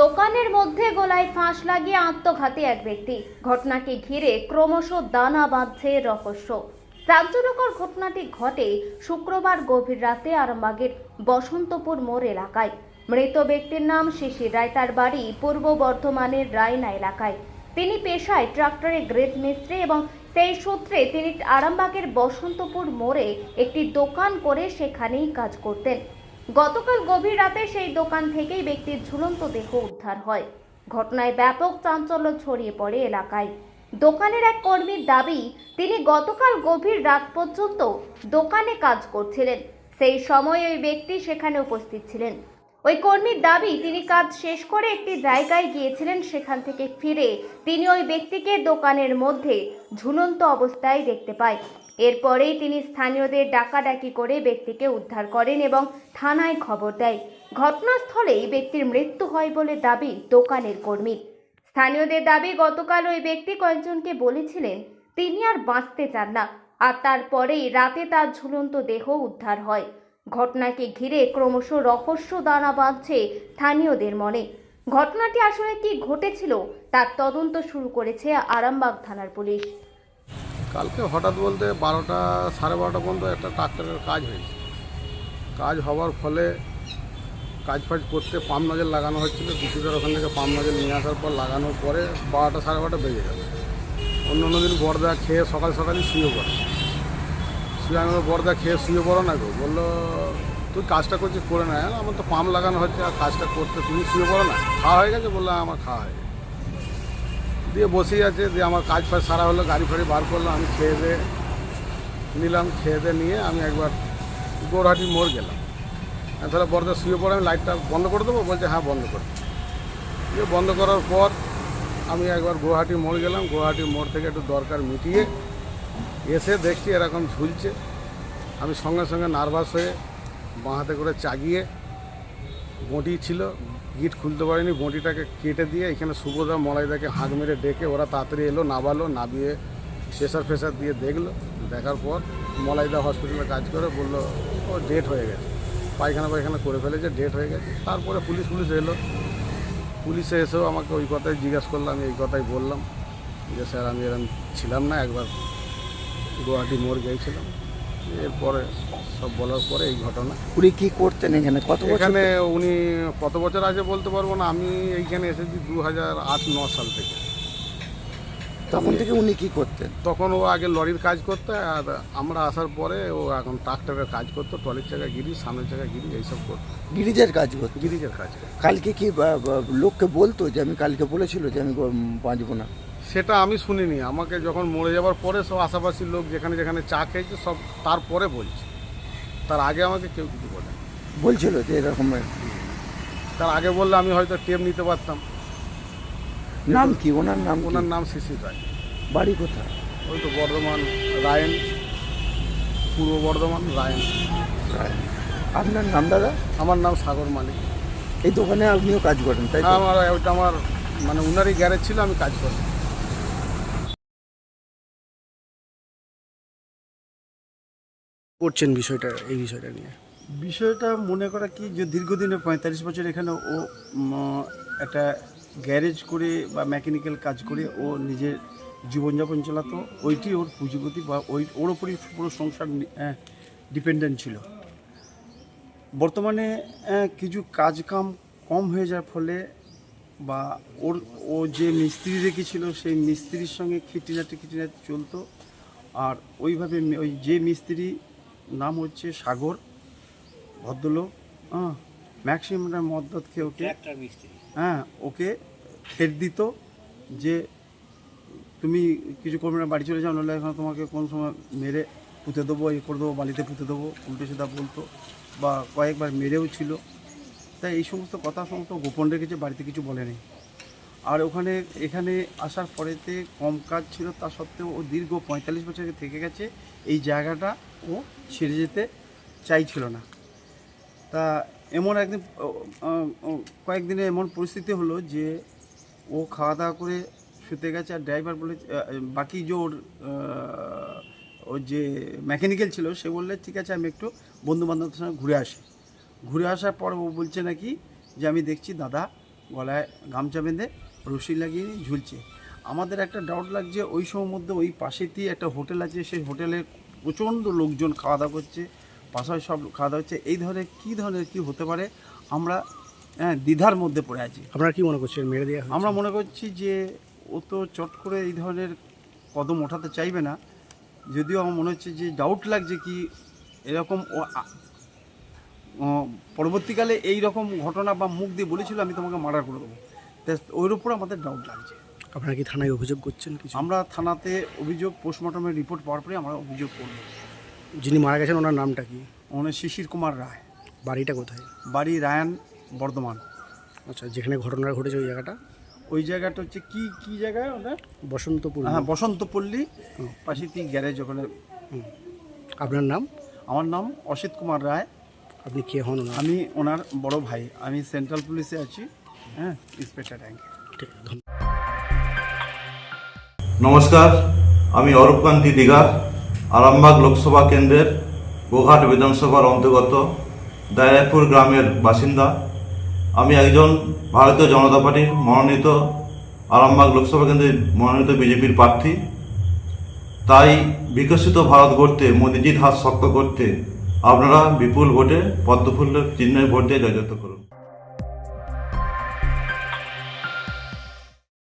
দোকানের মধ্যে গলায় ফাঁস লাগিয়ে আত্মঘাতী এক ব্যক্তি। ঘটনাকে ঘিরে ক্রমশ দানা বাঁধছে রহস্য। চাঞ্চল্যকর ঘটনাটি ঘটে শুক্রবার গভীর রাতে আরামবাগের বসন্তপুর মোড় এলাকায়। মৃত ব্যক্তির নাম শিশির রায়। তার বাড়ি পূর্ব বর্ধমানের রায়না এলাকায়। তিনি পেশায় ট্রাক্টরে গ্রেড মিস্ত্রি এবং সেই সূত্রে তিনি আরামবাগের বসন্তপুর মোড়ে একটি দোকান করে সেখানেই কাজ করতেন। গতকাল গভীর রাতে সেই দোকান থেকেই ব্যক্তির ঝুলন্ত দেহ উদ্ধার হয়। ঘটনায় ব্যাপক চাঞ্চল্য ছড়িয়ে পড়ে এলাকায়। দোকানের এক কর্মীর দাবি, তিনি গতকাল গভীর রাত পর্যন্ত দোকানে কাজ করছিলেন। সেই সময় ওই ব্যক্তি সেখানে উপস্থিত ছিলেন। ওই কর্মীর দাবি, তিনি কাজ শেষ করে একটি জায়গায় গিয়েছিলেন সেখান থেকে ফিরে। তিনি ওই ব্যক্তিকে দোকানের মধ্যে ঝুলন্ত অবস্থায় দেখতে পায়। এরপরেই তিনি স্থানীয়দের ডাকাডাকি করে ব্যক্তিকে উদ্ধার করেন এবং থানায় খবর দেয়। ঘটনাস্থলেই ব্যক্তির মৃত্যু হয় বলে দাবি দোকানের কর্মীর স্থানীয়দের দাবি, গতকাল ওই ব্যক্তি কয়েকজনকে বলেছিলেন, তিনি আর বাঁচতে চান না। আর তারপরেই রাতে তার ঝুলন্ত দেহ উদ্ধার হয়। ঘটনাকে ঘিরে ক্রমশ রহস্য দানা বাঁধছে স্থানীয়দের মনে। ঘটনাটি আসলে কি ঘটেছিল, তার তদন্ত শুরু করেছে আরামবাগ থানার পুলিশ। কালকে হঠাৎ বলতে বারোটা সাড়ে বারোটা পর্যন্ত একটা ট্রাক্টরের কাজ হয়েছে। কাজ হওয়ার ফলে কাজ ফাজ করতে পাম্প নজর লাগানো হচ্ছিল। কিছুটার ওখান থেকে পাম্প নজর নিয়ে আসার পর লাগানোর পরে বারোটা সাড়ে বারোটা বেজে গেল। অন্য অন্য দিন বর্দা খেয়ে সকাল সকালই শুয়ে পড়ে। শুয়ে আমি বর্দা খেয়ে শুয়ে পড়ো না গো। বলল, তুই কাজটা করছিস, করে না। আমার তো পাম্প লাগানো হচ্ছে, আর কাজটা করতে তুমি শুয়ে পড়ো না। খাওয়া হয়ে গেছে? বললাম আমার খাওয়া হয়ে গেছে। দিয়ে বসেই আছে, দিয়ে আমার কাজ ফাজ সারা হলো, গাড়ি ফাড়ি বার করলাম আমি খেয়ে দিয়ে নিলাম, খেয়ে দিয়ে নিয়ে আমি একবার গৌরহাটি মোড় গেলাম। তাহলে বড়দা শুয়ে পড়ে আমি লাইটটা বন্ধ করে দেবো? বলছে হ্যাঁ বন্ধ করে দিয়ে বন্ধ করার পর আমি একবার গুয়াহাটি মোড় গেলাম। গুয়াহাটি মোড় থেকে একটু দরকার মিটিয়ে এসে দেখছি এরকম ঝুলছে। আমি সঙ্গে সঙ্গে নার্ভাস হয়ে বাঁ হাতে করে চাগিয়ে বঁটি ছিল, গিট খুলতে পারিনি, বঁটিটাকে কেটে দিয়ে এখানে সুবোধা মলাইদাকে হাঁক মেরে ডেকে ওরা তাড়াতাড়ি এলো, নাবালো, নাবিয়ে প্রেশার ফেসার দিয়ে দেখল। দেখার পর মলাইদা হসপিটালে কাজ করে বলল, ও, ডেট হয়ে গেছে। পায়খানা পায়খানা করে ফেলেছে, ডেট হয়ে গেছে। তারপরে পুলিশ পুলিশ এলো। পুলিশে এসেও আমাকে ওই কথাই জিজ্ঞাসা করল, আমি এই কথাই বললাম যে, স্যার, আমি এরকম ছিলাম না, একবার গুয়াহাটি মোড় গিয়েছিলাম। এরপরে সব বলার পরে এই ঘটনা। উনি কি করতেন এখানে? কত এখানে উনি কত বছর আছে বলতে পারব না। আমি এইখানে এসেছি দু হাজার আট ন সাল থেকে। তখন থেকে উনি কি করতেন? তখন ও আগে লরির কাজ করতো আর আমরা আসার পরে ও এখন ট্রাক্টরের কাজ করতো টলির জায়গায় গিরি সামনের জায়গায় গিরি এইসব করতো। গিরিজের কাজ করতো গিরিজের কাজ কালকে কি লোককে বলতো যে আমি কালকে বলেছিল যে আমি বাঁচবো না। সেটা আমি শুনিনি। আমাকে যখন মরে যাওয়ার পরে সব আশাপাশি লোক যেখানে যেখানে চা খেয়েছে সব তারপরে বলছে। তার আগে আমাকে কেউ কিছু বলে। বলছিল যে এরকম তার আগে বললে আমি হয়তো টেপ নিতে পারতাম। নাম কি? ওনার নাম ওনার নাম শিশির রায়। বাড়ি কোথায়? ওই তো বর্ধমান রায়ন পূর্ব বর্ধমান রায়ন। আপনার নাম দাদা? আমার নাম সাগর মালিক। এই দোকানে আপনিও কাজ করেন তাই আমার ওইটা আমার মানে উনারই গ্যারেজ ছিল আমি কাজ করি। করছেন বিষয়টা, এই বিষয়টা নিয়ে? বিষয়টা মনে করা কি যে দীর্ঘদিনে পঁয়তাল্লিশ বছর এখানে ও একটা গ্যারেজ করে বা মেকানিক্যাল কাজ করে ও নিজের জীবনযাপন চালাতো। ওইটি ওর পুঁজিপতি বা ওই, ওর ওপরই পুরো সংসার ডিপেন্ডেন্ট ছিল। বর্তমানে কিছু কাজ কাম কম হয়ে যাওয়ার ফলে বা ওর, ও যে মিস্ত্রি রেখেছিল সেই মিস্ত্রির সঙ্গে খিটিনাটি খিটিনাটি চলতো। আর ওইভাবে ওই যে মিস্ত্রি নাম হচ্ছে সাগর ভদ্রলোক হ্যাঁ ম্যাক্সিমাম মদ্যত খেয়ে ওকে হ্যাঁ ওকে ফের দিত যে তুমি কিছু করবে না বাড়ি চলে যাও নাহলে এখন তোমাকে কোন সময় মেরে পুঁতে দেবো এ করে দেবো বালিতে পুঁতে দেবো উল্টো সেটা বলতো। বা কয়েকবার মেরেও ছিল। তাই এই সমস্ত কথা সমস্ত গোপন রেখেছে বাড়িতে কিছু বলেনি আর ওখানে, এখানে আসার পরেতে কম কাজ ছিল, তা সত্ত্বেও ও দীর্ঘ পঁয়তাল্লিশ বছর থেকে গেছে। এই জায়গাটা ও ছেড়ে যেতে চাইছিল না। তা এমন একদিন কয়েকদিনে এমন পরিস্থিতি হলো যে ও খাওয়া দাওয়া করে শুতে গেছে আর ড্রাইভার বলে বাকি যে ওর ওর যে মেকানিক্যাল ছিল, সে বললে, ঠিক আছে, আমি একটু বন্ধু বান্ধবদের সঙ্গে ঘুরে আসি। ঘুরে আসার পর ও বলছে নাকি যে, আমি দেখছি দাদা গলায় গামছা বেঁধে রশি লাগিয়ে ঝুলছে। আমাদের একটা ডাউট লাগছে ওই সময় মধ্যে ওই পাশেতেই একটা হোটেল আছে সেই হোটেলে প্রচণ্ড লোকজন খাওয়া দাওয়া করছে পাশাপাশি সব খাওয়া দাওয়া হচ্ছে। এই ধরনের কী ধরনের কী হতে পারে? আমরা হ্যাঁ দ্বিধার মধ্যে পড়ে আছি। আপনারা কি মনে করছেন মেরে দেওয়া আমরা মনে করছি যে ও তো চট করে এই ধরনের কদম ওঠাতে চাইবে না। যদিও আমার মনে হচ্ছে যে ডাউট লাগছে কি এরকম ও পরবর্তীকালে এই রকম ঘটনা বা মুখ দিয়ে বলেছিল আমি তোমাকে মার্ডার করে দেবো। ওর উপর আমাদের ডাউট লাগছে। আপনারা কি থানায় অভিযোগ করছেন কিছু? আমরা থানাতে অভিযোগ পোস্টমর্টমের রিপোর্ট পাওয়ার পরে আমরা অভিযোগ করব। যিনি মারা গেছেন ওনার নামটা কি? ওনার শিশির কুমার রায়। বাড়িটা কোথায়? বাড়ি রায়ান বর্ধমান। আচ্ছা যেখানে ঘটনা ঘটেছে ওই জায়গাটা? ওই জায়গাটা হচ্ছে কি কি জায়গায় ওটা? বসন্তপুর হ্যাঁ বসন্তপল্লী। পাশেতেই গ্যারেজ ওখানে। আপনার নাম? আমার নাম অসিত কুমার রায়। আপনি কে হন ওনার? আমি ওনার বড় ভাই। আমি সেন্ট্রাল পুলিশে আছি। হ্যাঁ ঠিক আছে নমস্কার আমি অরূপকান্তি দিগার আরামবাগ লোকসভা কেন্দ্রের গোঘাট বিধানসভার অন্তর্গত দায়রাপুর গ্রামের বাসিন্দা। আমি একজন ভারতীয় জনতা পার্টির মনোনীত আরামবাগ লোকসভা কেন্দ্রের মনোনীত বিজেপির প্রার্থী। তাই বিকশিত ভারত গড়তে মোদিজির হাত শক্ত করতে আপনারা বিপুল ভোটে পদ্মফুল্লের চিহ্নে ভোট দিয়ে জয়যুক্ত করুন।